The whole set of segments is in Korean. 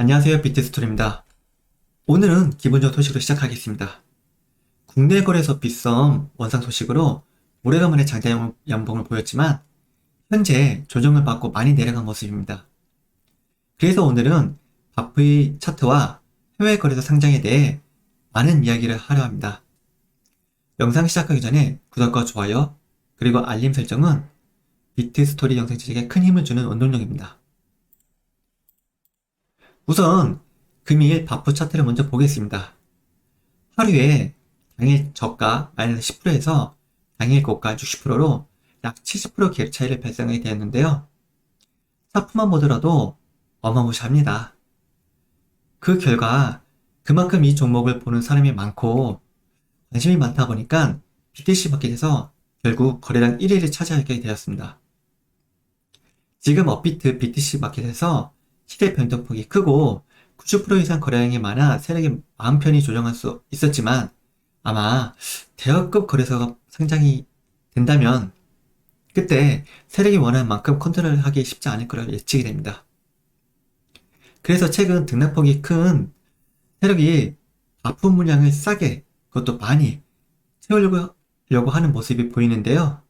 안녕하세요. 비트스토리입니다. 오늘은 기본적 소식으로 시작하겠습니다. 국내 거래소 빗썸 원상 소식으로 오래간만에 장대 양봉을 보였지만 현재 조정을 받고 많이 내려간 모습입니다. 그래서 오늘은 바프의 차트와 해외 거래소 상장에 대해 많은 이야기를 하려 합니다. 영상 시작하기 전에 구독과 좋아요 그리고 알림 설정은 비트스토리 영상 제작에 큰 힘을 주는 원동력입니다. 우선 금일 바프 차트를 먼저 보겠습니다. 하루에 당일 저가 마이너스 10%에서 당일 고가 60%로 약 70%갭 차이를 발생하게 되었는데요. 차트만 보더라도 어마무시합니다. 그 결과 그만큼 이 종목을 보는 사람이 많고 관심이 많다 보니까 BTC 마켓에서 결국 거래량 1위를 차지하게 되었습니다. 지금 업비트 BTC 마켓에서 시대 변동폭이 크고 90% 이상 거래량이 많아 세력이 마음 편히 조정할 수 있었지만 아마 대여급 거래소가 상장이 된다면 그때 세력이 원하는 만큼 컨트롤하기 쉽지 않을 거라고 예측이 됩니다. 그래서 최근 등락폭이 큰 세력이 바쁜 물량을 싸게 그것도 많이 채우려고 려고 하는 모습이 보이는데요.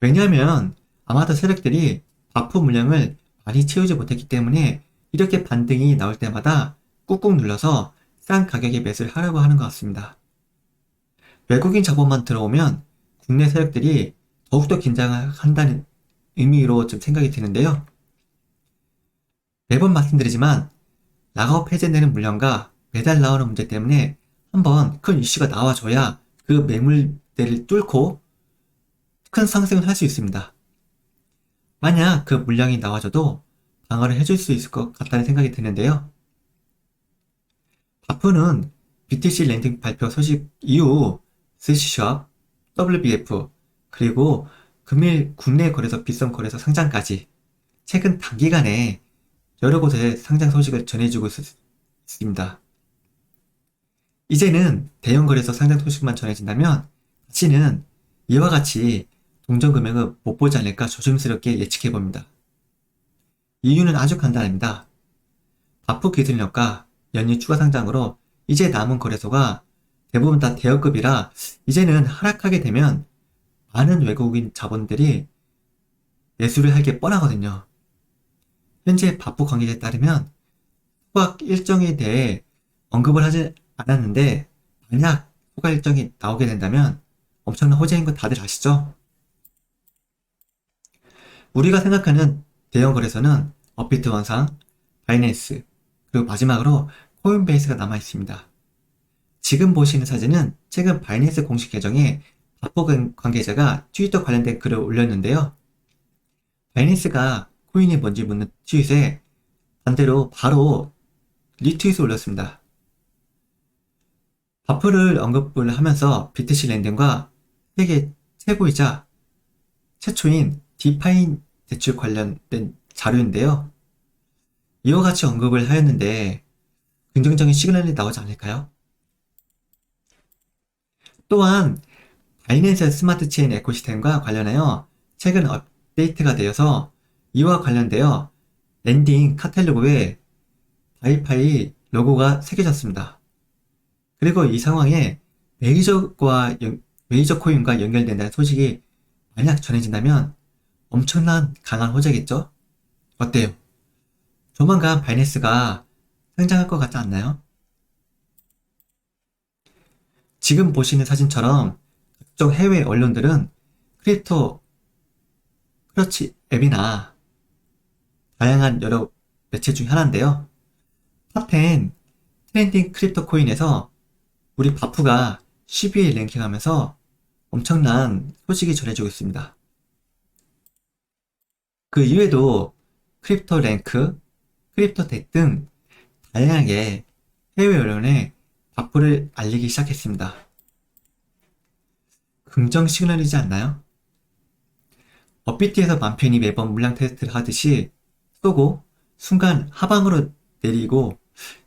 왜냐하면 아마도 세력들이 바쁜 물량을 많이 채우지 못했기 때문에 이렇게 반등이 나올 때마다 꾹꾹 눌러서 싼 가격에 매수를 하려고 하는 것 같습니다. 외국인 자본만 들어오면 국내 세력들이 더욱더 긴장한다는 의미로 좀 생각이 드는데요. 매번 말씀드리지만 락업 해제되는 물량과 매달 나오는 문제 때문에 한번 큰 이슈가 나와줘야 그 매물대를 뚫고 큰 상승을 할 수 있습니다. 만약 그 물량이 나와줘도 방어를 해줄 수 있을 것 같다는 생각이 드는데요. 바프는 BTC 랜딩 발표 소식 이후 스시샵, WBF, 그리고 금일 국내 거래소 빗썸 거래소 상장까지 최근 단기간에 여러 곳에 상장 소식을 전해주고 있, 있습니다. 이제는 대형 거래소 상장 소식만 전해진다면 다시는 이와 같이 동전 금액을 못 보지 않을까 조심스럽게 예측해 봅니다. 이유는 아주 간단합니다. 바프 기술력과 연일 추가 상장으로 이제 남은 거래소가 대부분 다 대여급이라 이제는 하락하게 되면 많은 외국인 자본들이 매수를 할 게 뻔하거든요. 현재 바프 관계자에 따르면 후각 일정에 대해 언급을 하지 않았는데 만약 후각 일정이 나오게 된다면 엄청난 호재인 거 다들 아시죠? 우리가 생각하는 대형 거래소는 업비트 원상, 바이낸스, 그리고 마지막으로 코인베이스가 남아 있습니다. 지금 보시는 사진은 최근 바이낸스 공식 계정에 바포 관계자가 트위터 관련된 글을 올렸는데요. 바이낸스가 코인이 뭔지 묻는 트윗에 반대로 바로 리트윗을 올렸습니다. 바프를 언급을 하면서 비트시 랜딩과 세계 최고이자 최초인 디파인 대출 관련된 자료인데요. 이와 같이 언급을 하였는데 긍정적인 시그널이 나오지 않을까요? 또한 바이낸스 스마트 체인 에코시스템과 관련하여 최근 업데이트가 되어서 이와 관련되어 랜딩 카텔 로고에 바이파이 로고가 새겨졌습니다. 그리고 이 상황에 메이저과 메이저 코인과 연결된다는 소식이 만약 전해진다면 엄청난 강한 호재겠죠? 어때요? 조만간 바이낸스가 상장할 것 같지 않나요? 지금 보시는 사진처럼 각종 해외 언론들은 크립토 크러치 앱이나 다양한 여러 매체 중 하나인데요. 탑10 트렌딩 크립토 코인에서 우리 바프가 10위에 랭킹하면서 엄청난 소식이 전해지고 있습니다. 그 이외에도 크립토 랭크, 크립토 덱등 다양하게 해외 언론에 바프를 알리기 시작했습니다. 긍정 시그널이지 않나요? 업비트에서 만편히 매번 물량 테스트를 하듯이 쏘고 순간 하방으로 내리고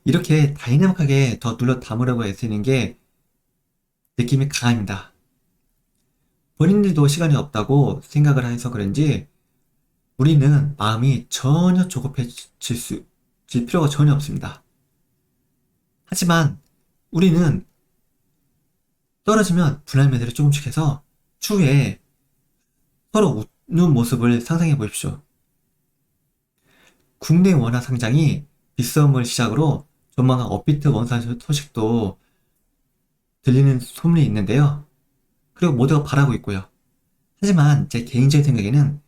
이렇게 다이나믹하게 더 눌러 담으려고 애쓰는 게 느낌이 강합니다. 본인들도 시간이 없다고 생각을 해서 그런지 우리는 마음이 전혀 조급해질 수, 질 필요가 전혀 없습니다. 하지만 우리는 떨어지면 분할 매수를 조금씩 해서 추후에 서로 웃는 모습을 상상해 보십시오. 국내 원화 상장이 빗썸을 시작으로 조만간 업비트 원산 소식도 들리는 소문이 있는데요. 그리고 모두가 바라고 있고요. 하지만 제 개인적인 생각에는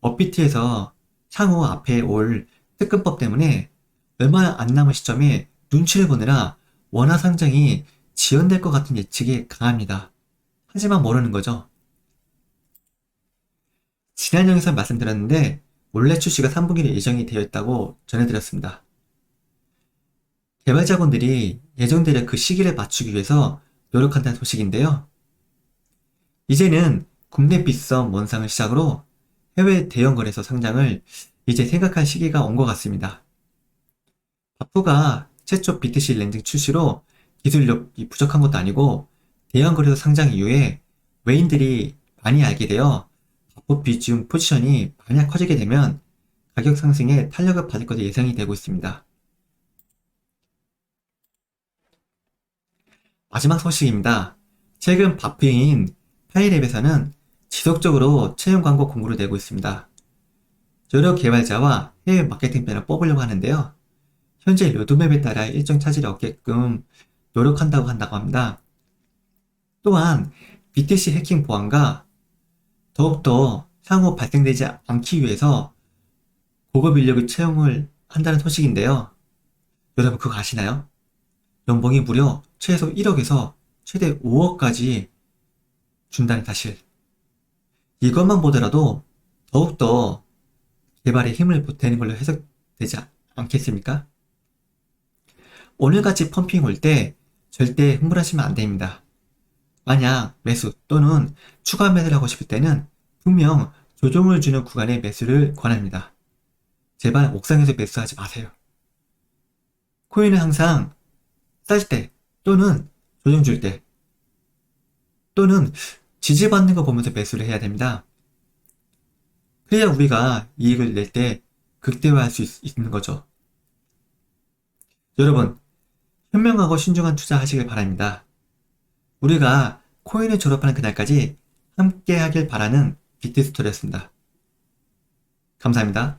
업비트에서 향후 앞에 올 특근법 때문에 얼마 안 남은 시점에 눈치를 보느라 원화 상장이 지연될 것 같은 예측이 강합니다. 하지만 모르는 거죠. 지난 영상 말씀드렸는데 원래 출시가 3분기에 예정이 되어 있다고 전해드렸습니다. 개발자분들이 예정대로 그 시기를 맞추기 위해서 노력한다는 소식인데요. 이제는 국내 빗썸 원상을 시작으로 해외 대형 거래소 상장을 이제 생각할 시기가 온 것 같습니다. 바프가 최초 BTC 랜딩 출시로 기술력이 부족한 것도 아니고 대형 거래소 상장 이후에 외인들이 많이 알게 되어 바프 비중 포지션이 만약 커지게 되면 가격 상승에 탄력을 받을 것으로 예상이 되고 있습니다. 마지막 소식입니다. 최근 바프인 파이랩에서는 지속적으로 채용 광고 공고를 내고 있습니다. 여러 개발자와 해외 마케팅 플랜을 뽑으려고 하는데요. 현재 로드맵에 따라 일정 차질이 없게끔 노력한다고 한다고 합니다. 또한 BTC 해킹 보안과 더욱더 향후 발생되지 않기 위해서 고급 인력의 채용을 한다는 소식인데요. 여러분 그거 아시나요? 연봉이 무려 최소 1억에서 최대 5억까지 준다는 사실. 이것만 보더라도 더욱더 개발에 힘을 보태는 걸로 해석되지 않겠습니까? 오늘같이 펌핑 올 때 절대 흥분하시면 안 됩니다. 만약 매수 또는 추가 매수를 하고 싶을 때는 분명 조정을 주는 구간에 매수를 권합니다. 제발 옥상에서 매수하지 마세요. 코인은 항상 쌀 때 또는 조정 줄 때 또는 지지받는 거 보면서 매수를 해야 됩니다. 그래야 우리가 이익을 낼 때 극대화할 수 있, 있는 거죠. 여러분, 현명하고 신중한 투자 하시길 바랍니다. 우리가 코인을 졸업하는 그날까지 함께 하길 바라는 비트스토리였습니다. 감사합니다.